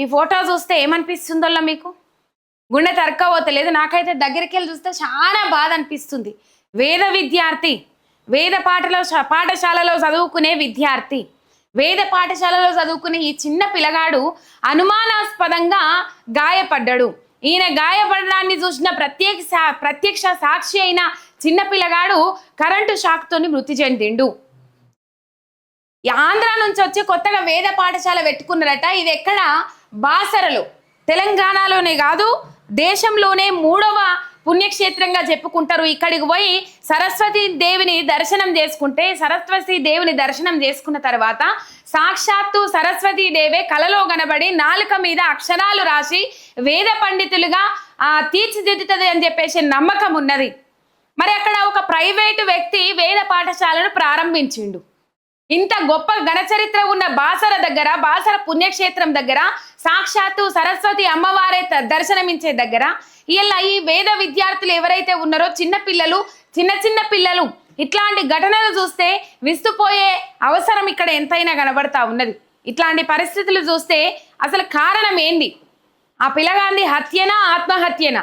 ఈ ఫోటో చూస్తే ఏమనిపిస్తుందోలా మీకు? గుండె తరక్కవతలేదు నాకైతే దగ్గరికి వెళ్ళి చూస్తే చాలా బాధ అనిపిస్తుంది. వేద విద్యార్థి వేద పాటలో పాఠశాలలో చదువుకునే విద్యార్థి వేద పాఠశాలలో చదువుకునే ఈ చిన్న పిల్లగాడు అనుమానాస్పదంగా గాయపడ్డాడు. ఈయన గాయపడడాన్ని చూసిన ప్రత్యేక సా- ప్రత్యక్ష సాక్షి అయిన చిన్న పిల్లగాడు కరెంటు షాక్తో మృతి చెందిండు. ఆంధ్ర నుంచి వచ్చి కొత్తగా వేద పాఠశాల పెట్టుకున్నారట. ఇది ఎక్కడ? బాసరలు. తెలంగాణలోనే కాదు దేశంలోనే మూడవ పుణ్యక్షేత్రంగా చెప్పుకుంటారు. ఇక్కడికి పోయి సరస్వతి దేవిని దర్శనం చేసుకుంటే సరస్వతి దేవిని దర్శనం చేసుకున్న తర్వాత సాక్షాత్తు సరస్వతి దేవే కలలో కనబడి నాలుక మీద అక్షరాలు రాసి వేద పండితులుగా ఆ తీర్చిదిద్దుతుంది అని చెప్పేసి నమ్మకం ఉన్నది. మరి అక్కడ ఒక ప్రైవేటు వ్యక్తి వేద పాఠశాలను ప్రారంభించిండు. ఇంత గొప్ప ఘనచరిత్ర ఉన్న బాసర దగ్గర బాసర పుణ్యక్షేత్రం దగ్గర సాక్షాత్తు సరస్వతి అమ్మవారే దర్శనమించే దగ్గర ఇలా ఈ వేద విద్యార్థులు ఎవరైతే ఉన్నారో చిన్న పిల్లలు చిన్న చిన్న పిల్లలు ఇట్లాంటి ఘటనలు చూస్తే విస్తుపోయే అవసరం ఇక్కడ ఎంతైనా కనబడతా ఉన్నది. ఇట్లాంటి పరిస్థితులు చూస్తే అసలు కారణం ఏంది? ఆ పిల్లగాంది హత్యనా ఆత్మహత్యనా?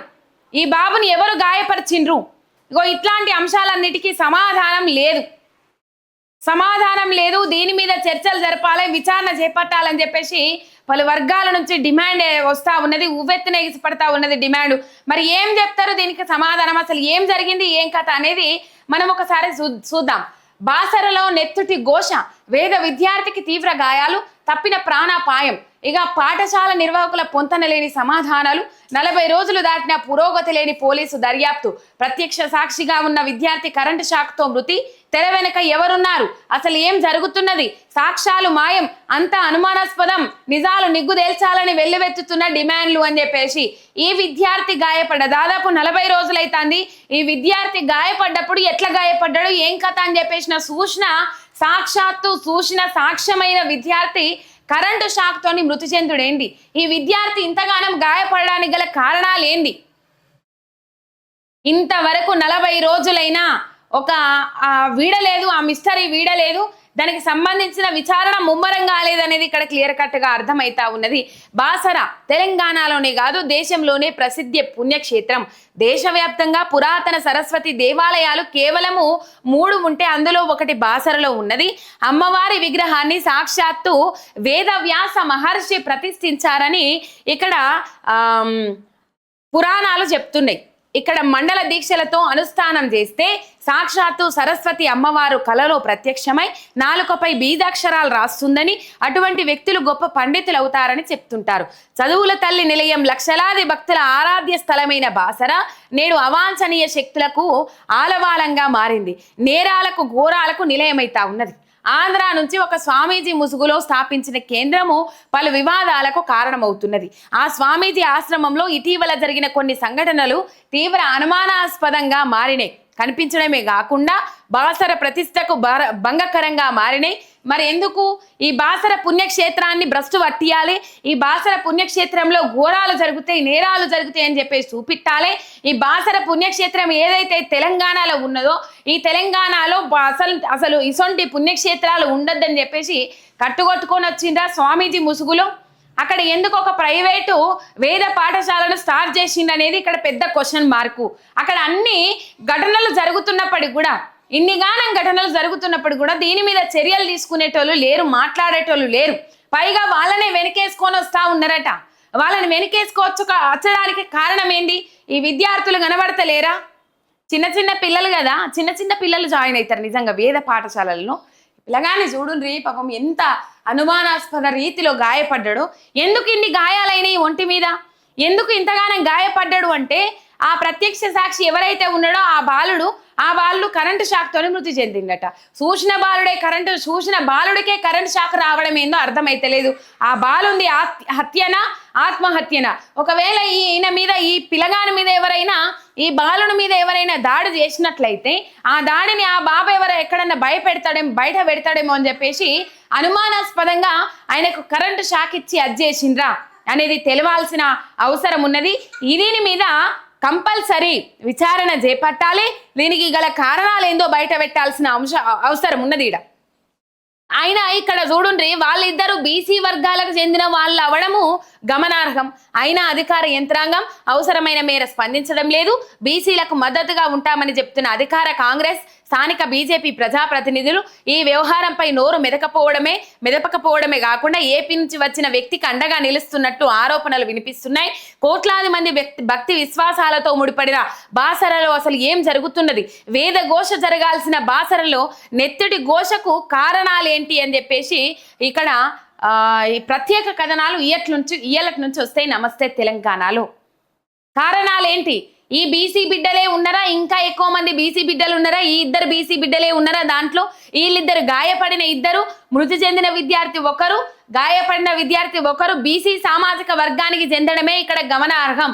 ఈ బాబుని ఎవరు గాయపరిచిండ్రు? ఇగో ఇట్లాంటి అంశాలన్నిటికీ సమాధానం లేదు. సమాధానం లేదు దీని మీద చర్చలు జరపాలి విచారణ చేపట్టాలని చెప్పేసి పలు వర్గాల నుంచి డిమాండ్ వస్తా ఉన్నది ఉవ్వెత్తున ఎగిసిపడతా ఉన్నది డిమాండ్. మరి ఏం చెప్తారు దీనికి సమాధానం? అసలు ఏం జరిగింది ఏం కథ అనేది మనం ఒకసారి చూద్దాం. బాసరలో నెత్తుటి ఘోష వేద విద్యార్థికి తీవ్ర గాయాలు తప్పిన ప్రాణాపాయం. ఇక పాఠశాల నిర్వాహకుల పొంతన లేని సమాధానాలు నలభై రోజులు దాటిన పురోగతి లేని పోలీసు దర్యాప్తు. ప్రత్యక్ష సాక్షిగా ఉన్న విద్యార్థి కరెంటు షాక్తో మృతి తెర వెనక ఎవరున్నారు? అసలు ఏం జరుగుతున్నది? సాక్ష్యాలు మాయం అంతా అనుమానాస్పదం నిజాలు నిగ్గుదేల్చాలని వెల్లువెత్తుతున్న డిమాండ్లు అని చెప్పేసి. ఈ విద్యార్థి గాయపడ్డ దాదాపు నలభై రోజులైతుంది. ఈ విద్యార్థి గాయపడ్డప్పుడు ఎట్లా గాయపడ్డాడు? ఏం కథ అని చెప్పేసిన సూచన సాక్షాత్తు సూచన సాక్ష్యమైన విద్యార్థి కరెంటు షాక్తోని మృతిచందుడేంటి మృతి ఈ విద్యార్థి ఇంతగానం గాయపడడానికి గల కారణాలు ఇంతవరకు నలభై రోజులైనా ఒక వీడలేదు ఆ మిస్టరీ వీడలేదు దానికి సంబంధించిన విచారణ ముమ్మరం కాలేదనేది ఇక్కడ క్లియర్ కట్గా అర్థమవుతా ఉన్నది. బాసర తెలంగాణలోనే కాదు దేశంలోనే ప్రసిద్ధ పుణ్యక్షేత్రం. దేశవ్యాప్తంగా పురాతన సరస్వతి దేవాలయాలు కేవలము మూడు ఉంటే అందులో ఒకటి బాసరలో ఉన్నది. అమ్మవారి విగ్రహాన్ని సాక్షాత్తు వేదవ్యాస మహర్షి ప్రతిష్ఠించారని ఇక్కడ పురాణాలు చెప్తున్నాయి. ఇక్కడ మండల దీక్షలతో అనుష్ఠానం చేస్తే సాక్షాత్తు సరస్వతి అమ్మవారు కలలో ప్రత్యక్షమై నాలుకపై బీజాక్షరాలు రాస్తుందని అటువంటి వ్యక్తులు గొప్ప పండితులు అవుతారని చెప్తుంటారు. చదువుల తల్లి నిలయం లక్షలాది భక్తుల ఆరాధ్య స్థలమైన బాసర నేడు అవాంఛనీయ శక్తులకు ఆలవాలంగా మారింది. నేరాలకు ఘోరాలకు నిలయమైతా ఉన్నది. ఆంధ్ర నుంచి ఒక స్వామీజీ ముసుగులో స్థాపించిన కేంద్రము పలు వివాదాలకు కారణమవుతున్నది. ఆ స్వామీజీ ఆశ్రమంలో ఇటీవల జరిగిన కొన్ని సంఘటనలు తీవ్ర అనుమానాస్పదంగా మారినాయి. కనిపించడమే కాకుండా బాసర ప్రతిష్టకు భంగకరంగా మారినాయి. మరి ఎందుకు? ఈ బాసర పుణ్యక్షేత్రాన్ని భ్రష్టు పట్టియాలి. ఈ బాసర పుణ్యక్షేత్రంలో ఘోరాలు జరుగుతాయి నేరాలు జరుగుతాయి అని చెప్పేసి చూపిట్టాలి. ఈ బాసర పుణ్యక్షేత్రం ఏదైతే తెలంగాణలో ఉన్నదో ఈ తెలంగాణలో అసలు అసలు ఇసొంటి పుణ్యక్షేత్రాలు ఉండొద్దని చెప్పేసి కట్టుకొట్టుకొని వచ్చిందా స్వామీజీ ముసుగులో. అక్కడ ఎందుకు ఒక ప్రైవేటు వేద పాఠశాలను స్టార్ట్ చేసింది అనేది ఇక్కడ పెద్ద క్వశ్చన్ మార్కు. అక్కడ అన్ని ఘటనలు జరుగుతున్నప్పటికి కూడా ఇన్ని గానం ఘటనలు జరుగుతున్నప్పుడు కూడా దీని మీద చర్యలు తీసుకునేటోళ్ళు లేరు మాట్లాడేటోళ్ళు లేరు. పైగా వాళ్ళనే వెనకేసుకొని వస్తా ఉన్నారట. వాళ్ళని వెనకేసుకోవచ్చు వచ్చడానికి కారణం ఏంది ఈ విద్యార్థులు కనబడతలేరా? చిన్న చిన్న పిల్లలు కదా చిన్న చిన్న పిల్లలు జాయిన్ అవుతారు నిజంగా వేద పాఠశాలల్లో. పిల్లగాని చూడుండ్రి పాపం ఎంత అనుమానాస్పద రీతిలో గాయపడ్డాడు. ఎందుకు ఇన్ని గాయాలైనాయి ఒంటి మీద? ఎందుకు ఇంతగానం గాయపడ్డాడు అంటే ఆ ప్రత్యక్ష సాక్షి ఎవరైతే ఉన్నాడో ఆ బాలుడు ఆ బాలుడు కరెంటు షాక్తోనే మృతి చెందిందట. సూచన బాలుడే కరెంటు సూచన బాలుడికే కరెంటు షాక్ రావడం ఏందో అర్థమైతలేదు ఆ బాలుంది హత్యనా ఆత్మహత్యనా. ఒకవేళ ఈయన మీద ఈ పిలగాని మీద ఎవరైనా ఈ బాలుని మీద ఎవరైనా దాడి చేసినట్లయితే ఆ దాడిని ఆ బాబు ఎవరో ఎక్కడన్నా భయపెడతాడేమో బయట పెడతాడేమో అని చెప్పేసి అనుమానాస్పదంగా ఆయనకు కరెంటు షాక్ ఇచ్చి అజ్జేసిండ్రా అనేది తెలివాల్సిన అవసరం ఉన్నది. దీని మీద కంపల్సరీ విచారణ చేపట్టాలి. దీనికి గల కారణాలేందో బయట పెట్టాల్సిన అంశ అవసరం ఉన్నది ఇక్కడ అయినా ఇక్కడ చూడుండ్రి వాళ్ళిద్దరు బీసీ వర్గాలకు చెందిన వాళ్ళు అవడము గమనార్హం. అయినా అధికార యంత్రాంగం అవసరమైన మేర స్పందించడం లేదు. బీసీలకు మద్దతుగా ఉంటామని చెప్తున్న అధికార కాంగ్రెస్ స్థానిక బీజేపీ ప్రజాప్రతినిధులు ఈ వ్యవహారంపై నోరు మెదకపోవడమే మెదపకపోవడమే కాకుండా ఏపీ నుంచి వచ్చిన వ్యక్తికి అండగా నిలుస్తున్నట్టు ఆరోపణలు వినిపిస్తున్నాయి. కోట్లాది మంది వ్యక్తి భక్తి విశ్వాసాలతో ముడిపడిన బాసరలో అసలు ఏం జరుగుతున్నది? వేద ఘోష జరగాల్సిన బాసరలో నెత్తిడి ఘోషకు కారణాలేంటి అని చెప్పేసి ఇక్కడ ఈ ప్రత్యేక కథనాలు ఇయట్ నుంచి ఇయ్యలటి నుంచి వస్తాయి. నమస్తే తెలంగాణలో. కారణాలేంటి? ఈ బీసీ బిడ్డలే ఉన్నారా? ఇంకా ఎక్కువ మంది బీసీ బిడ్డలు ఉన్నారా? ఈ ఇద్దరు బీసీ బిడ్డలే ఉన్నారా? దాంట్లో వీళ్ళిద్దరు గాయపడిన ఇద్దరు మృతి చెందిన విద్యార్థి ఒకరు గాయపడిన విద్యార్థి ఒకరు బీసీ సామాజిక వర్గానికి చెందడమే ఇక్కడ గమనార్హం.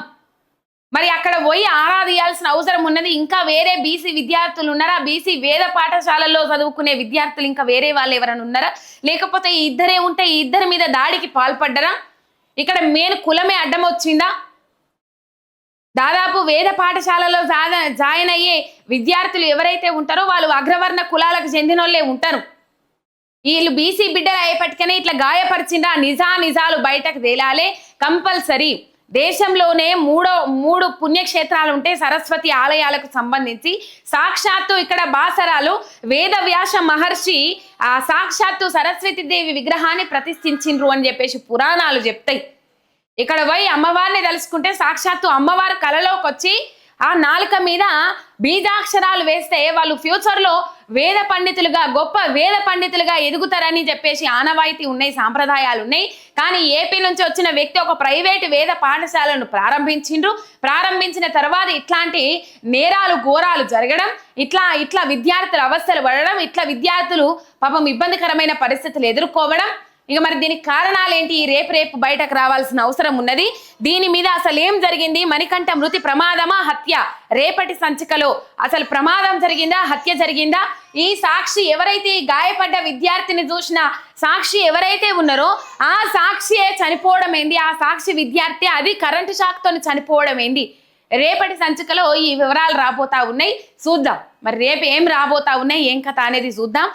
మరి అక్కడ పోయి ఆరాధియాల్సిన అవసరం ఉన్నది. ఇంకా వేరే బీసీ విద్యార్థులు ఉన్నారా? బీసీ వేద పాఠశాలల్లో చదువుకునే విద్యార్థులు ఇంకా వేరే వాళ్ళు ఎవరైనా ఉన్నారా? లేకపోతే ఈ ఇద్దరే ఉంటే ఈ ఇద్దరి మీద దాడికి పాల్పడ్డరా? ఇక్కడ మెయిన్ కులమే అడ్డం వచ్చిందా దాదాపు వేద పాఠశాలలో జాయిన్ అయ్యే విద్యార్థులు ఎవరైతే ఉంటారో వాళ్ళు అగ్రవర్ణ కులాలకు చెందిన వాళ్ళే ఉంటారు. వీళ్ళు బీసీ బిడ్డలు అయ్యేపటికనే ఇట్లా గాయపరిచిందా? నిజా నిజాలు బయటకు తేలాలే. కంపల్సరీ దేశంలోనే మూడో మూడు పుణ్యక్షేత్రాలు ఉంటే సరస్వతి ఆలయాలకు సంబంధించి సాక్షాత్తు ఇక్కడ బాసరాలు వేదవ్యాస మహర్షి ఆ సాక్షాత్తు సరస్వతి దేవి విగ్రహాన్ని ప్రతిష్ఠించిండ్రు అని చెప్పేసి పురాణాలు చెప్తాయి. ఇక్కడ పోయి అమ్మవారిని తెలుసుకుంటే సాక్షాత్తు అమ్మవారు కలలోకి వచ్చి ఆ నాలుక మీద బీజాక్షరాలు వేస్తే వాళ్ళు ఫ్యూచర్లో వేద పండితులుగా గొప్ప వేద పండితులుగా ఎదుగుతారని చెప్పేసి ఆనవాయితీ ఉన్నాయి సాంప్రదాయాలు ఉన్నాయి. కానీ ఏపీ నుంచి వచ్చిన వ్యక్తి ఒక ప్రైవేటు వేద పాఠశాలను ప్రారంభించిండ్రు. ప్రారంభించిన తర్వాత ఇట్లాంటి నేరాలు ఘోరాలు జరగడం ఇట్లా ఇట్లా విద్యార్థుల అవస్థలు పడడం ఇట్లా విద్యార్థులు పాపం ఇబ్బందికరమైన పరిస్థితులు ఎదుర్కోవడం ఇక మరి దీనికి కారణాలు ఏంటి ఈ రేపు రేపు బయటకు రావాల్సిన అవసరం ఉన్నది. దీని మీద అసలు ఏం జరిగింది? మణికంఠ మృతి ప్రమాదమా? హత్య? రేపటి సంచికలో అసలు ప్రమాదం జరిగిందా? హత్య జరిగిందా? ఈ సాక్షి ఎవరైతే ఈ గాయపడ్డ విద్యార్థిని చూసిన సాక్షి ఎవరైతే ఉన్నారో ఆ సాక్షియే చనిపోవడం ఏంది ఆ సాక్షి విద్యార్థి అది కరెంటు షాక్తో చనిపోవడం ఏంది రేపటి సంచికలో ఈ వివరాలు రాబోతా ఉన్నాయి. చూద్దాం. మరి రేపు ఏం రాబోతా ఉన్నాయి? ఏం కథ అనేది చూద్దాం.